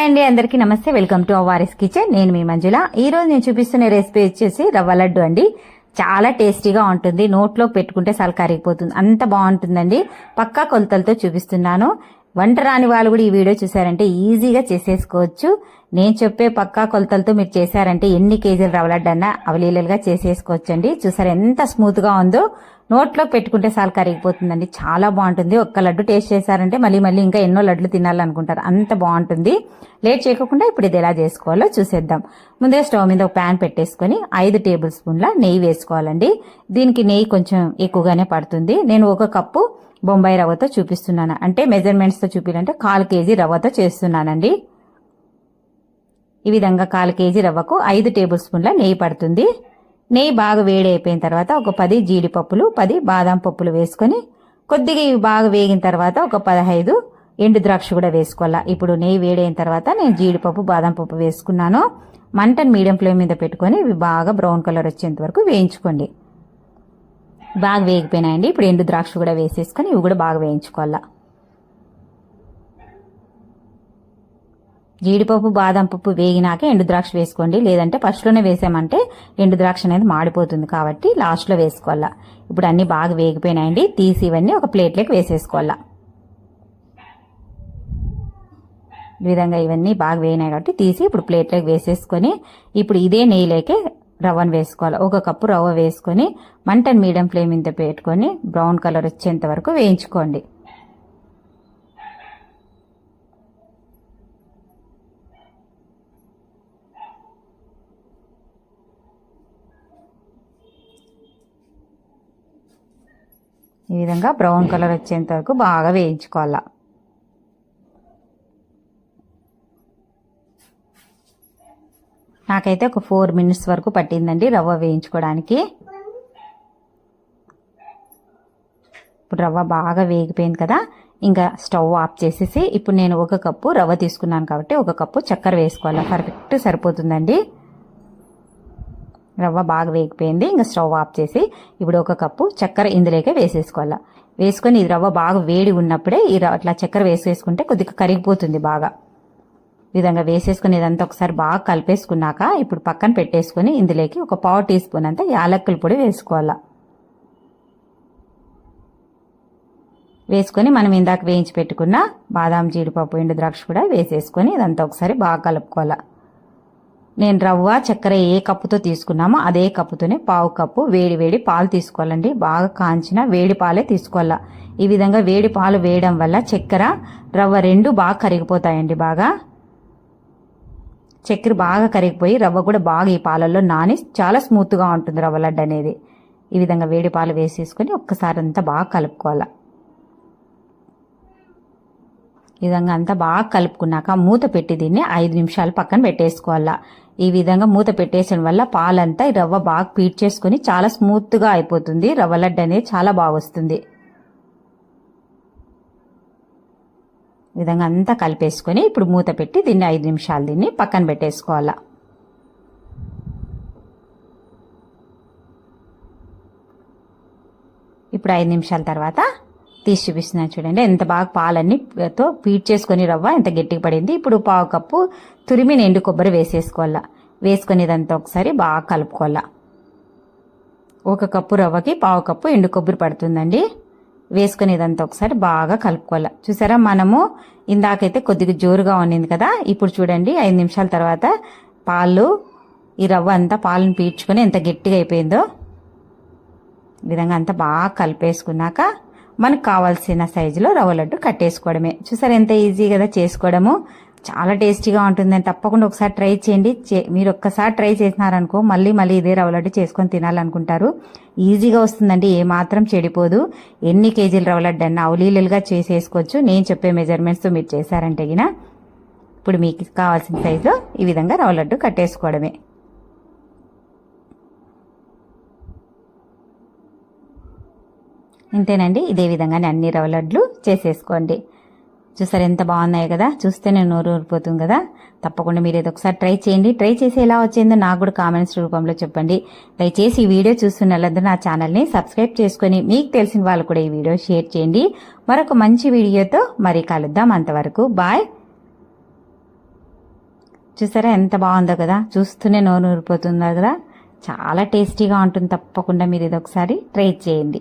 Hi అండి అందరికీ నమస్తే. Welcome to Avaris kitchen. నేను మీ మంజుల. ఈ రోజు నేను చూపిస్తున్న రెసిపీ వచ్చేసి రవ్వ లడ్డు అండి. చాలా టేస్టీగా ఉంటుంది. నోట్లో పెట్టుకుంటే సల కరిగిపోతుంది. అంత బాగుంటుందండి. పక్కా కొలతలతో చూపిస్తున్నాను. వంట రాని వాళ్ళు కూడా ఈ వీడియో చూసారంటే ఈజీగా చేసేసుకోవచ్చు. నేను చెప్పే పక్కా కొలతలతో మీరు చేశారంటే ఎన్ని కేజీలు రవ్వ అవలీలలుగా చేసేసుకోవచ్చండి. చూసారు ఎంత స్మూత్గా ఉందో. నోట్లో పెట్టుకుంటే చాలా కరిగిపోతుందండి. చాలా బాగుంటుంది. ఒక్క లడ్డు టేస్ట్ చేశారంటే మళ్ళీ మళ్ళీ ఇంకా ఎన్నో లడ్లు తినాలనుకుంటారు. అంత బాగుంటుంది. లేట్ చేయకుండా ఇప్పుడు ఇది ఎలా చేసుకోవాలో చూసేద్దాం. ముందుగా స్టవ్ మీద ఒక ప్యాన్ పెట్టేసుకొని ఐదు టేబుల్ స్పూన్ల నెయ్యి వేసుకోవాలండి. దీనికి నెయ్యి కొంచెం ఎక్కువగానే పడుతుంది. నేను ఒక కప్పు బొంబాయి రవ్వతో చూపిస్తున్నాను. అంటే మెజర్మెంట్స్తో చూపించాలంటే కాలు కేజీ రవ్వతో చేస్తున్నానండి. ఈ విధంగా కాలు కేజీ రవ్వకు ఐదు టేబుల్ స్పూన్ల నెయ్యి పడుతుంది. నెయ్యి బాగా వేడి అయిపోయిన తర్వాత ఒక పది జీడిపప్పులు పది బాదం పప్పులు వేసుకొని కొద్దిగా ఇవి బాగా వేగిన తర్వాత ఒక పదహైదు ఎండు ద్రాక్ష కూడా వేసుకోవాలా. ఇప్పుడు నెయ్యి వేడైన తర్వాత నేను జీడిపప్పు బాదం పప్పు వేసుకున్నాను. మంటను మీడియం ఫ్లేమ్ మీద పెట్టుకొని ఇవి బాగా బ్రౌన్ కలర్ వచ్చేంత వరకు వేయించుకోండి. బాగా వేగిపోయినాయండి. ఇప్పుడు ఎండు ద్రాక్ష కూడా వేసేసుకొని ఇవి కూడా బాగా వేయించుకోవాలా. జీడిపప్పు బాదం పప్పు వేగినాక ఎండు ద్రాక్ష వేసుకోండి. లేదంటే ఫస్ట్లోనే వేసామంటే ఎండు ద్రాక్ష అనేది మాడిపోతుంది కాబట్టి లాస్ట్లో వేసుకోవాలా. ఇప్పుడు అన్ని బాగా వేగిపోయినాయండి. తీసి ఇవన్నీ ఒక ప్లేట్లోకి వేసేసుకోవాలా. ఈ విధంగా ఇవన్నీ బాగా వేయినాయి కాబట్టి తీసి ఇప్పుడు ప్లేట్లోకి వేసేసుకొని ఇప్పుడు ఇదే నెయ్యిలోకి రవ్వను వేసుకోవాలి. ఒక కప్పు రవ్వ వేసుకొని మంటను మీడియం ఫ్లేమ్ ఇంత పెట్టుకొని బ్రౌన్ కలర్ వచ్చేంత వరకు వేయించుకోండి. ఈ విధంగా బ్రౌన్ కలర్ వచ్చేంత వరకు బాగా వేయించుకోవాలా. నాకైతే ఒక ఫోర్ మినిట్స్ వరకు పట్టిందండి రవ్వ వేయించుకోవడానికి. ఇప్పుడు రవ్వ బాగా వేగిపోయింది కదా ఇంకా స్టవ్ ఆఫ్ చేసేసి ఇప్పుడు నేను ఒక కప్పు రవ్వ తీసుకున్నాను కాబట్టి ఒక కప్పు చక్కెర వేసుకోవాలి. పర్ఫెక్ట్ సరిపోతుందండి. రవ్వ బాగా వేగిపోయింది. ఇంకా స్టవ్ ఆఫ్ చేసి ఇప్పుడు ఒక కప్పు చక్కెర ఇందులోకే వేసేసుకోవాలి. వేసుకొని ఇది రవ్వ బాగా వేడి ఉన్నప్పుడే ఈ అట్లా చక్కెర వేసేసుకుంటే కొద్దిగా కరిగిపోతుంది బాగా. విధంగా వేసేసుకుని ఇదంతా ఒకసారి బాగా కలిపేసుకున్నాక ఇప్పుడు పక్కన పెట్టేసుకుని ఇందులోకి ఒక పావు టీ స్పూన్ అంతా యాలక్కుల పొడి వేసుకోవాలా. వేసుకొని మనం ఇందాక వేయించి పెట్టుకున్న బాదాం జీడిపప్పు ఎండు ద్రాక్ష కూడా వేసేసుకొని ఇదంతా ఒకసారి బాగా కలుపుకోవాలా. నేను రవ్వ చక్కెర ఏ కప్పుతో తీసుకున్నామో అదే కప్పుతోనే పావు కప్పు వేడి వేడి పాలు తీసుకోవాలండి. బాగా కాంచిన వేడి పాలే తీసుకోవాలా. ఈ విధంగా వేడి పాలు వేయడం వల్ల చక్కెర రవ్వ రెండు బాగా కరిగిపోతాయండి బాగా. చక్కెర బాగా కరిగిపోయి రవ్వ కూడా బాగా ఈ పాలల్లో నాని చాలా స్మూత్గా ఉంటుంది రవ్వ లడ్డు అనేది. ఈ విధంగా వేడి పాలు వేసేసుకొని ఒక్కసారి అంతా బాగా కలుపుకోవాలి. ఈ విధంగా అంతా బాగా కలుపుకున్నాక మూత పెట్టి దీన్ని ఐదు నిమిషాలు పక్కన పెట్టేసుకోవాలా. ఈ విధంగా మూత పెట్టేసిన వల్ల పాలంతా ఈ రవ్వ బాగా పీట్ చేసుకొని చాలా స్మూత్గా అయిపోతుంది. రవ్వ లడ్డు అనేది చాలా బాగా వస్తుంది. విధంగా అంతా కలిపేసుకొని ఇప్పుడు మూత పెట్టి దీన్ని ఐదు నిమిషాలు దీన్ని పక్కన పెట్టేసుకోవాలా. ఇప్పుడు ఐదు నిమిషాల తర్వాత తీసి చూపిస్తున్నాను చూడండి. ఎంత బాగా పాలన్నీతో పీట్ చేసుకొని రవ్వ ఎంత గట్టిగా పడింది. ఇప్పుడు పావు కప్పు తురిమి ఎండు కొబ్బరి వేసేసుకోవాలా. వేసుకొని ఇదంతా ఒకసారి బాగా కలుపుకోవాలా. ఒక కప్పు రవ్వకి పావు కప్పు ఎండు కొబ్బరి పడుతుందండి. వేసుకుని ఇదంతా ఒకసారి బాగా కలుపుకోవాలి. చూసారా మనము ఇందాకైతే కొద్దిగా జోరుగా ఉండింది కదా. ఇప్పుడు చూడండి ఐదు నిమిషాల తర్వాత పాలు ఈ రవ్వ అంతా పాలను పీడ్చుకొని ఎంత గట్టిగా అయిపోయిందో. ఈ విధంగా అంతా బాగా కలిపేసుకున్నాక మనకు కావాల్సిన సైజులో రవ్వ లడ్డు కట్టేసుకోవడమే. చూసారా ఎంత ఈజీ కదా చేసుకోవడము? చాలా టేస్టీగా ఉంటుందని తప్పకుండా ఒకసారి ట్రై చేయండి. మీరు ఒక్కసారి ట్రై చేసినారనుకో మళ్ళీ మళ్ళీ ఇదే రవ్వ లడ్డు చేసుకొని తినాలనుకుంటారు. ఈజీగా వస్తుందండి ఏమాత్రం చెడిపోదు. ఎన్ని కేజీల రవ్వ లడ్డు అన్న అవలీలుగా చేసేసుకోవచ్చు. నేను చెప్పే మెజర్మెంట్స్తో మీరు చేశారంటే గిన. ఇప్పుడు మీకు కావాల్సిన సైజులో ఈ విధంగా రవ్వ లడ్డు కట్టేసుకోవడమే. ఇంతేనండి. ఇదే విధంగానే అన్ని రవ్వ లడ్లు చేసేసుకోండి. చూసారు ఎంత బాగున్నాయి కదా? చూస్తేనే నోరు ఊరిపోతుంది కదా? తప్పకుండా మీరు ఏదో ఒకసారి ట్రై చేయండి. ట్రై చేసి ఎలా వచ్చిందో నాకు కూడా కామెంట్స్ రూపంలో చెప్పండి. దయచేసి ఈ వీడియో చూస్తున్న వాళ్ళందరూ నా ఛానల్ని సబ్స్క్రైబ్ చేసుకుని మీకు తెలిసిన వాళ్ళు కూడా ఈ వీడియో షేర్ చేయండి. మరొక మంచి వీడియోతో మరీ కలుద్దాం అంతవరకు. బాయ్. చూసారా ఎంత బాగుందో కదా? చూస్తూనే నోరు ఊరిపోతుందో కదా? చాలా టేస్టీగా ఉంటుంది. తప్పకుండా మీరు ఇది ఒకసారి ట్రై చేయండి.